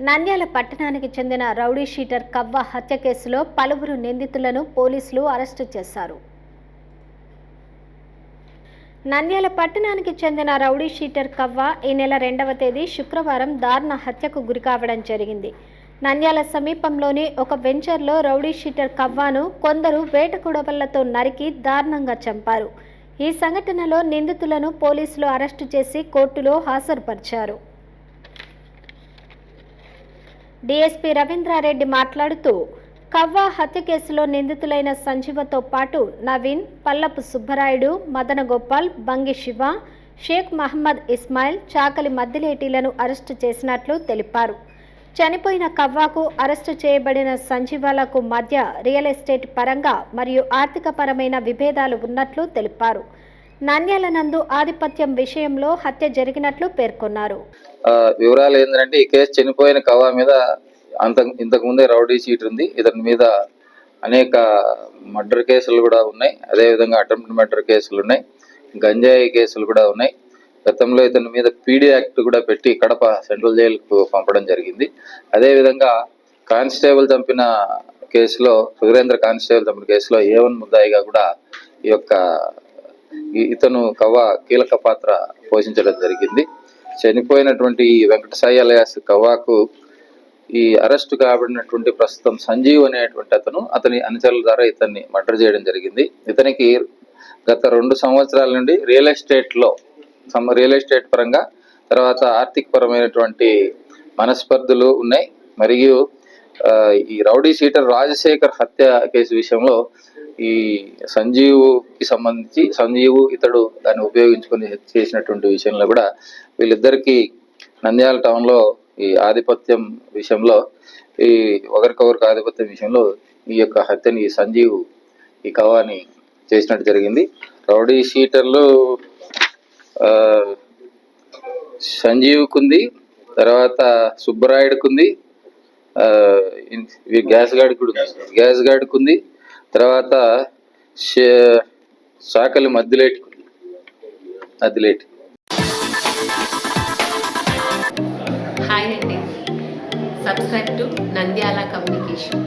నంద్యాల పట్టణానికి చెందిన rowdy sheeter కవ్వ హత్య కేసులో పలువురు నిందితులను పోలీసులు అరెస్టు చేశారు. నంద్యాల పట్టణానికి చెందిన రౌడీ షీటర్ కవ్వ ఈ నెల రెండవ తేదీ శుక్రవారం దారుణ హత్యకు గురికావడం జరిగింది. నంద్యాల సమీపంలోని ఒక వెంచర్లో రౌడీ షీటర్ కవ్వాను కొందరు వేటకుడవలతో నరికి దారుణంగా చంపారు. ఈ సంఘటనలో నిందితులను పోలీసులు అరెస్టు చేసి కోర్టులో హాజరుపరిచారు. డీఎస్పీ రవీంద్రారెడ్డి మాట్లాడుతూ కవ్వ హత్య కేసులో నిందితులైన సంజీవతో పాటు నవీన్ పల్లపు సుబ్బరాయుడు మదన గోపాల్ బంగి శివ షేక్ మహమ్మద్ ఇస్మాయిల్ చాకలి మద్దిలేటీలను అరెస్టు చేసినట్లు తెలిపారు. చనిపోయిన కవ్వాకు అరెస్టు చేయబడిన సంజీవాలకు మధ్య రియల్ ఎస్టేట్ పరంగా మరియు ఆర్థికపరమైన విభేదాలు ఉన్నట్లు తెలిపారు. నంద్యాల నందు ఆధిపత్యం విషయంలో హత్య జరిగినట్లు పేర్కొన్నారు. వివరాలు ఏంటంటే ఈ కేసు చనిపోయిన కవా మీద అంత ఇంతకు ముందే రౌడీ షీట్ ఉంది. ఇతని మీద అనేక మర్డర్ కేసులు కూడా ఉన్నాయి. అదేవిధంగా అటెంప్ట్ మర్డర్ కేసులు ఉన్నాయి. గంజాయి కేసులు కూడా ఉన్నాయి. గతంలో ఇతని మీద పీడీ యాక్ట్ కూడా పెట్టి కడప సెంట్రల్ జైలుకు పంపడం జరిగింది. అదేవిధంగా కానిస్టేబుల్ చంపిన కేసులో సురేంద్ర కానిస్టేబుల్ చంపిన కేసులో ఏ వన్ ముద్దాయిగా కూడా ఈ యొక్క ఇతను కవ్వ కీలక పాత్ర పోషించడం జరిగింది. చనిపోయినటువంటి ఈ వెంకటసాయి అలయాస్ కవ్వాకు ఈ అరెస్ట్ కాబడినటువంటి ప్రస్తుతం సంజీవ్ అనేటువంటి అతను అతని అనుచరుల ద్వారా ఇతన్ని మర్డర్ చేయడం జరిగింది. ఇతనికి గత రెండు సంవత్సరాల నుండి రియల్ ఎస్టేట్లో సమ రియల్ ఎస్టేట్ పరంగా తర్వాత ఆర్థిక పరమైనటువంటి మనస్పర్ధలు ఉన్నాయి. మరియు ఈ రౌడీ షీటర్ రాజశేఖర్ హత్య కేసు విషయంలో ఈ సంజీవుకి సంబంధించి సంజీవు ఇతడు దాన్ని ఉపయోగించుకొని చేసినటువంటి విషయంలో కూడా వీళ్ళిద్దరికీ నంద్యాల టౌన్లో ఈ ఆధిపత్యం విషయంలో ఈ ఒకరికొకరికి ఆధిపత్యం విషయంలో ఈ యొక్క హత్యని సంజీవు సంజీవ్ ఈ కవాని చేసినట్టు జరిగింది. రౌడీ షీటర్లు సంజీవ్కుంది తర్వాత సుబ్బరాయుడుకుంది గ్యాస్ గాడికి గ్యాస్ గాడికి ఉంది తర్వాత శాఖలు సాకలి మద్దిలేటి మద్దిలేటి హాయ్ అండి. Subscribe to Nandyala communication.